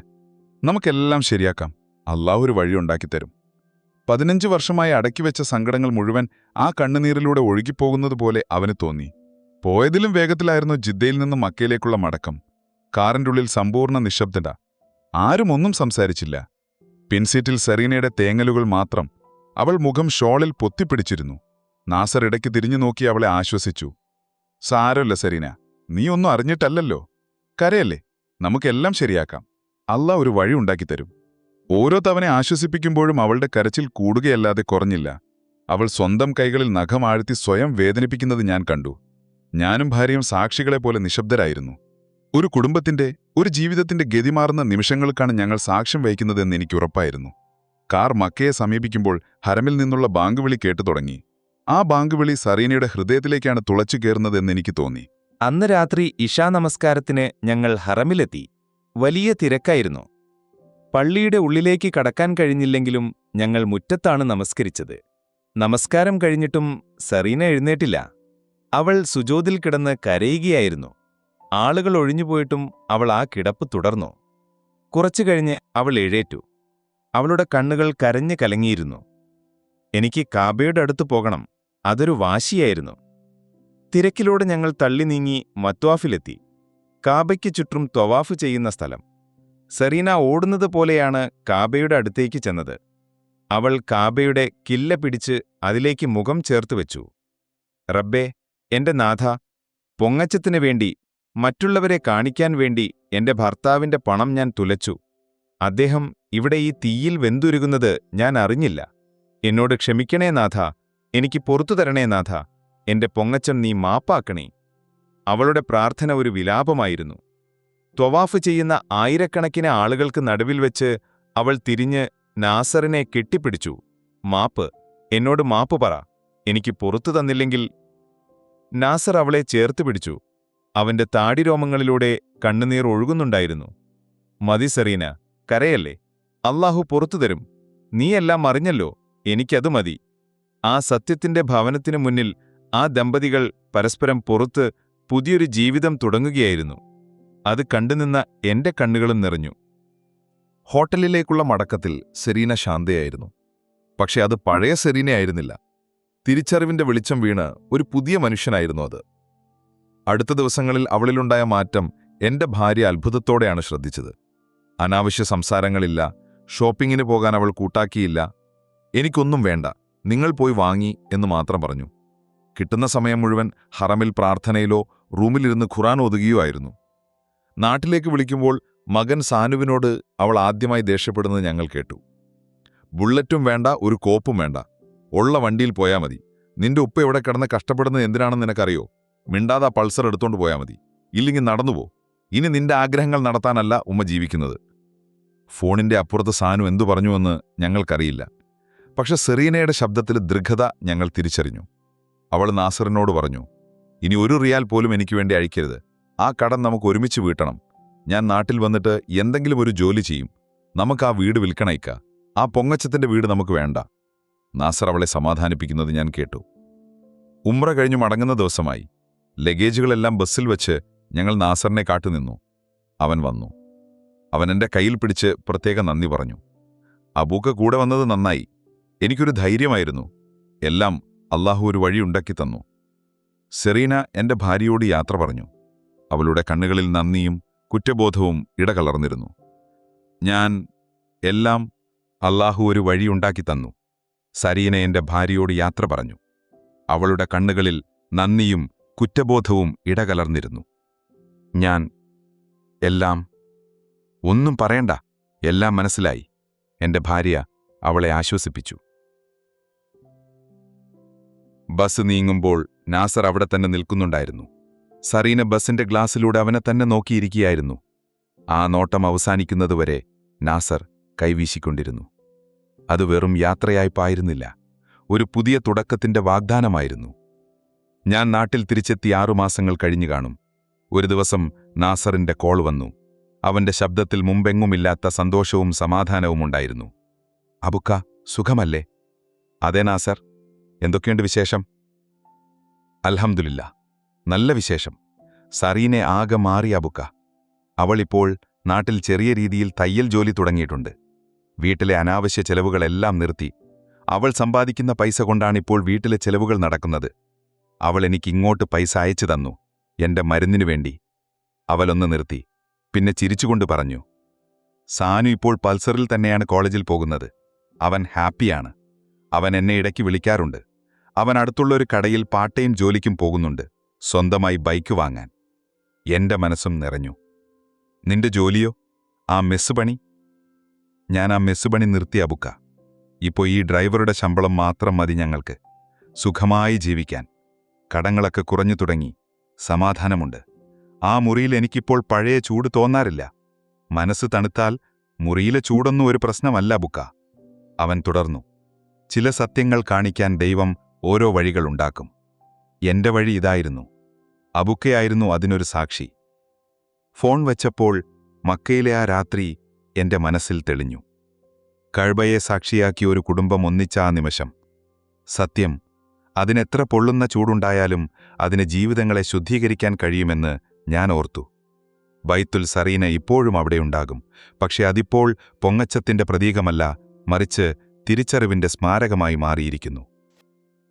നമുക്കെല്ലാം ശരിയാക്കാം. അള്ളാഹു ഒരു വഴിയുണ്ടാക്കിത്തരും പതിനഞ്ച് വർഷമായി അടക്കിവെച്ച സങ്കടങ്ങൾ മുഴുവൻ ആ കണ്ണുനീരിലൂടെ ഒഴുകിപ്പോകുന്നതുപോലെ അവന് തോന്നി. പോയതിലും വേഗത്തിലായിരുന്നു ജിദ്ദയിൽ നിന്ന് മക്കയിലേക്കുള്ള മടക്കം. കാറിന്റെ ഉള്ളിൽ സമ്പൂർണ നിശബ്ദത. ആരും ഒന്നും സംസാരിച്ചില്ല. പിൻസീറ്റിൽ സെറീനയുടെ തേങ്ങലുകൾ മാത്രം അവൾ മുഖം ഷോളിൽ പൊത്തിപ്പിടിച്ചിരുന്നു. നാസർ ഇടയ്ക്ക് തിരിഞ്ഞു നോക്കി അവളെ ആശ്വസിച്ചു. സാരമല്ല സെറീന നീ ഒന്നും അറിഞ്ഞിട്ടല്ലല്ലോ. കരയല്ലേ? നമുക്കെല്ലാം ശരിയാക്കാം. അല്ല ഒരു വഴി ഉണ്ടാക്കിത്തരും. ഓരോ തവണ ആശ്വസിപ്പിക്കുമ്പോഴും അവളുടെ കരച്ചിൽ കൂടുകയല്ലാതെ കുറഞ്ഞില്ല. അവൾ സ്വന്തം കൈകളിൽ നഖമാഴ്ത്തി സ്വയം വേദനിപ്പിക്കുന്നത് ഞാൻ കണ്ടു. ഞാനും ഭാര്യയും സാക്ഷികളെപ്പോലെ നിശബ്ദരായിരുന്നു. ഒരു കുടുംബത്തിന്റെ ഒരു ജീവിതത്തിന്റെ ഗതിമാറുന്ന നിമിഷങ്ങൾക്കാണ് ഞങ്ങൾ സാക്ഷ്യം വഹിക്കുന്നതെന്ന് എനിക്ക് ഉറപ്പായിരുന്നു. കാർ മക്കയെ സമീപിക്കുമ്പോൾ ഹരമിൽ നിന്നുള്ള ബാങ്ക് വിളി കേട്ടു തുടങ്ങി ആ ബാങ്ക് വിളി സറീനയുടെ ഹൃദയത്തിലേക്കാണ് തുളച്ചു കയറുന്നതെന്ന് എനിക്ക് തോന്നി. അന്ന് രാത്രി ഇഷാ നമസ്കാരത്തിന് ഞങ്ങൾ ഹറമിലെത്തി. വലിയ തിരക്കായിരുന്നു. പള്ളിയുടെ ഉള്ളിലേക്ക് കടക്കാൻ കഴിഞ്ഞില്ലെങ്കിലും ഞങ്ങൾ മുറ്റത്താണ് നമസ്കരിച്ചത്. നമസ്കാരം കഴിഞ്ഞിട്ടും സറീന എഴുന്നേറ്റില്ല. അവൾ സുജോതിൽ കിടന്ന് കരയുകയായിരുന്നു. ആളുകൾ ഒഴിഞ്ഞുപോയിട്ടും അവൾ ആ കിടപ്പ് തുടർന്നു. കുറച്ചു കഴിഞ്ഞ് അവൾ എഴേറ്റു. അവളുടെ കണ്ണുകൾ കരഞ്ഞു കലങ്ങിയിരുന്നു. എനിക്ക് കാബയുടെ അടുത്ത് പോകണം. അതൊരു വാശിയായിരുന്നു. തിരക്കിലൂടെ ഞങ്ങൾ തള്ളി നീങ്ങി മത്വാഫിലെത്തി. കാബയ്ക്ക് ചുറ്റും ത്വവാഫ് ചെയ്യുന്ന സ്ഥലം. സെറീന ഓടുന്നത് പോലെയാണ് കാബയുടെ അടുത്തേക്ക് ചെന്നത്. അവൾ കാബയുടെ കില്ല പിടിച്ച് അതിലേക്ക് മുഖം ചേർത്ത് വെച്ചു. റബ്ബേ എന്റെ നാഥ പൊങ്ങച്ചത്തിനു വേണ്ടി മറ്റുള്ളവരെ കാണിക്കാൻ വേണ്ടി എന്റെ ഭർത്താവിന്റെ പണം ഞാൻ തുലച്ചു. അദ്ദേഹം ഇവിടെ ഈ തീയിൽ വെന്തുരുകുന്നത് ഞാൻ അറിഞ്ഞില്ല. എന്നോട് ക്ഷമിക്കണേ നാഥ എനിക്ക് പൊറത്തു തരണേ നാഥ എന്റെ പൊങ്ങച്ചൻ നീ മാപ്പാക്കണേ. അവളുടെ പ്രാർത്ഥന ഒരു വിലാപമായിരുന്നു. ത്വവാഫ് ചെയ്യുന്ന ആയിരക്കണക്കിന് ആളുകൾക്ക് നടുവിൽ വെച്ച് അവൾ തിരിഞ്ഞ് നാസറിനെ കെട്ടിപ്പിടിച്ചു. മാപ്പ് എന്നോട് മാപ്പ് പറ എനിക്ക് പുറത്തു തന്നില്ലെങ്കിൽ നാസർ അവളെ ചേർത്ത് പിടിച്ചു. അവന്റെ താടിരോമങ്ങളിലൂടെ കണ്ണുനീർ ഒഴുകുന്നുണ്ടായിരുന്നു. മതി സെറീന കരയല്ലേ? അള്ളാഹു പുറത്തു തരും. നീയെല്ലാം അറിഞ്ഞല്ലോ എനിക്കത് മതി. ആ സത്യത്തിന്റെ ഭവനത്തിനു മുന്നിൽ ആ ദമ്പതികൾ പരസ്പരം പുറത്ത് പുതിയൊരു ജീവിതം തുടങ്ങുകയായിരുന്നു. അത് കണ്ടുനിന്ന എന്റെ കണ്ണുകളും നിറഞ്ഞു. ഹോട്ടലിലേക്കുള്ള മടക്കത്തിൽ സെറീന ശാന്തയായിരുന്നു. പക്ഷെ അത് പഴയ സെറീനയായിരുന്നില്ല. തിരിച്ചറിവിന്റെ വെളിച്ചം വീണ് ഒരു പുതിയ മനുഷ്യനായിരുന്നു അത്. അടുത്ത ദിവസങ്ങളിൽ അവളിലുണ്ടായ മാറ്റം എന്റെ ഭാര്യ അത്ഭുതത്തോടെയാണ് ശ്രദ്ധിച്ചത്. അനാവശ്യ സംസാരങ്ങളില്ല ഷോപ്പിങ്ങിന് പോകാൻ അവൾ കൂട്ടാക്കിയില്ല. എനിക്കൊന്നും വേണ്ട. നിങ്ങൾ പോയി വാങ്ങി എന്ന് മാത്രം പറഞ്ഞു. കിട്ടുന്ന സമയം മുഴുവൻ ഹറമിൽ പ്രാർത്ഥനയിലോ റൂമിലിരുന്ന് ഖുറാൻ ഒതുകിയോ ആയിരുന്നു. നാട്ടിലേക്ക് വിളിക്കുമ്പോൾ മകൻ സാനുവിനോട് അവൾ ആദ്യമായി ദേഷ്യപ്പെടുന്നത് ഞങ്ങൾ കേട്ടു. ബുള്ളറ്റും വേണ്ട ഒരു കോപ്പും വേണ്ട. ഉള്ള വണ്ടിയിൽ പോയാൽ മതി. നിന്റെ ഉപ്പ എവിടെ കിടന്ന് കഷ്ടപ്പെടുന്നത് എന്തിനാണെന്ന് നിനക്കറിയോ? മിണ്ടാതെ പൾസർ എടുത്തോണ്ട് പോയാൽ മതി. ഇല്ലെങ്കിൽ നടന്നുപോ ഇനി നിന്റെ ആഗ്രഹങ്ങൾ നടത്താനല്ല ഉമ്മ ജീവിക്കുന്നത്. ഫോണിന്റെ അപ്പുറത്ത് സാനു എന്തു പറഞ്ഞുവെന്ന് ഞങ്ങൾക്കറിയില്ല. പക്ഷെ സെറീനയുടെ ശബ്ദത്തിൽ ദൃഢത ഞങ്ങൾ തിരിച്ചറിഞ്ഞു. അവൾ നാസറിനോട് പറഞ്ഞു ഇനി ഒരു റിയാൽ പോലും എനിക്ക് വേണ്ടി അഴിക്കരുത്. ആ കടം നമുക്ക് ഒരുമിച്ച് വീട്ടണം. ഞാൻ നാട്ടിൽ വന്നിട്ട് എന്തെങ്കിലും ഒരു ജോലി ചെയ്യും. നമുക്ക് ആ വീട് വിൽക്കണയിക്ക ആ പൊങ്ങച്ചത്തിന്റെ വീട് നമുക്ക് വേണ്ട. നാസർ അവളെ സമാധാനിപ്പിക്കുന്നത് ഞാൻ കേട്ടു. ഉമ്ര കഴിഞ്ഞു മടങ്ങുന്ന ദിവസമായി. ലഗേജുകളെല്ലാം ബസ്സിൽ വച്ച് ഞങ്ങൾ നാസറിനെ കാട്ടുനിന്നു. അവൻ വന്നു. അവൻ എന്റെ കയ്യിൽ പിടിച്ച് പ്രത്യേക നന്ദി പറഞ്ഞു. അബൂക്ക കൂടെ വന്നത് നന്നായി. എനിക്കൊരു ധൈര്യമായിരുന്നു. എല്ലാം അള്ളാഹു ഒരു വഴിയുണ്ടാക്കി തന്നു. സെറീന എന്റെ ഭാര്യയോട് യാത്ര പറഞ്ഞു. അവളുടെ കണ്ണുകളിൽ നന്ദിയും കുറ്റബോധവും ഇടകലർന്നിരുന്നു. ഞാൻ എല്ലാം അള്ളാഹു ഒരു വഴിയുണ്ടാക്കി തന്നു. സരീന എന്റെ ഭാര്യയോട് യാത്ര പറഞ്ഞു. അവളുടെ കണ്ണുകളിൽ നന്ദിയും കുറ്റബോധവും ഇടകലർന്നിരുന്നു. ഞാൻ എല്ലാം ഒന്നും പറയണ്ട. എല്ലാം മനസ്സിലായി. എന്റെ ഭാര്യ അവളെ ആശ്വസിപ്പിച്ചു. ബസ് നീങ്ങുമ്പോൾ നാസർ അവിടെ തന്നെ നിൽക്കുന്നുണ്ടായിരുന്നു. സറീന ബസിന്റെ ഗ്ലാസ്സിലൂടെ അവനെ തന്നെ നോക്കിയിരിക്കുകയായിരുന്നു. ആ നോട്ടം അവസാനിക്കുന്നതുവരെ നാസർ കൈവീശിക്കൊണ്ടിരുന്നു. അത് വെറും യാത്രയായ്പായിരുന്നില്ല. ഒരു പുതിയ തുടക്കത്തിന്റെ വാഗ്ദാനമായിരുന്നു. ഞാൻ നാട്ടിൽ തിരിച്ചെത്തി ആറുമാസങ്ങൾ കഴിഞ്ഞു കാണും. ഒരു ദിവസം നാസറിന്റെ കോൾ വന്നു. അവന്റെ ശബ്ദത്തിൽ മുമ്പെങ്ങുമില്ലാത്ത സന്തോഷവും സമാധാനവും ഉണ്ടായിരുന്നു. അബുക്ക സുഖമല്ലേ? അതെ നാസർ. എന്തൊക്കെയുണ്ട് വിശേഷം? അൽഹംദുലില്ല. നല്ല വിശേഷം. സറീനെ ആകെ മാറി അബുക്ക. അവളിപ്പോൾ നാട്ടിൽ ചെറിയ രീതിയിൽ തയ്യൽ ജോലി തുടങ്ങിയിട്ടുണ്ട്. വീട്ടിലെ അനാവശ്യ ചെലവുകളെല്ലാം നിർത്തി. അവൾ സമ്പാദിക്കുന്ന പൈസ കൊണ്ടാണിപ്പോൾ വീട്ടിലെ ചെലവുകൾ നടക്കുന്നത്. അവൾ എനിക്ക് ഇങ്ങോട്ട് പൈസ അയച്ചു തന്നു. എന്റെ മരുന്നിനു വേണ്ടി. അവലൊന്ന് നിർത്തി. പിന്നെ ചിരിച്ചുകൊണ്ട് പറഞ്ഞു. സാനു ഇപ്പോൾ പൾസറിൽ തന്നെയാണ് കോളേജിൽ പോകുന്നത്. അവൻ ഹാപ്പിയാണ്. അവൻ എന്നെ ഇടയ്ക്ക് വിളിക്കാറുണ്ട്. അവൻ അടുത്തുള്ള ഒരു കടയിൽ പാട്ടയും ജോലിക്കും പോകുന്നുണ്ട്. സ്വന്തമായി ബൈക്ക് വാങ്ങാൻ. എന്റെ മനസ്സും നിറഞ്ഞു. നിന്റെ ജോലിയോ? ആ മെസ്സ് പണി? ഞാൻ ആ മെസ്സുപണി നിർത്തി അബുക്ക. ഇപ്പോൾ ഈ ഡ്രൈവറുടെ ശമ്പളം മാത്രം മതി ഞങ്ങൾക്ക്. സുഖമായി ജീവിക്കാൻ. കടങ്ങളൊക്കെ കുറഞ്ഞു തുടങ്ങി. സമാധാനമുണ്ട്. ആ മുറിയിൽ എനിക്കിപ്പോൾ പഴയ ചൂട് തോന്നാറില്ല. മനസ്സ് തണുത്താൽ മുറിയിലെ ചൂടൊന്നും ഒരു പ്രശ്നമല്ല ബുക്ക അവൻ തുടർന്നു. ചില സത്യങ്ങൾ കാണിക്കാൻ ദൈവം ഓരോ വഴികളുണ്ടാക്കും എന്റെ വഴി ഇതായിരുന്നു. അബുക്കയായിരുന്നു അതിനൊരു സാക്ഷി. ഫോൺ വച്ചപ്പോൾ മക്കയിലെ ആ രാത്രി എന്റെ മനസ്സിൽ തെളിഞ്ഞു. കഴുബയെ സാക്ഷിയാക്കി ഒരു കുടുംബം ഒന്നിച്ച ആ നിമിഷം. സത്യം അതിനെത്ര പൊള്ളുന്ന ചൂടുണ്ടായാലും അതിന് ജീവിതങ്ങളെ ശുദ്ധീകരിക്കാൻ കഴിയുമെന്ന് ഞാൻ ഓർത്തു. ബൈത്തുൽ സറീന ഇപ്പോഴും അവിടെയുണ്ടാകും പക്ഷെ അതിപ്പോൾ പൊങ്ങച്ചത്തിന്റെ പ്രതീകമല്ല മറിച്ച് തിരിച്ചറിവിന്റെ സ്മാരകമായി മാറിയിരിക്കുന്നു.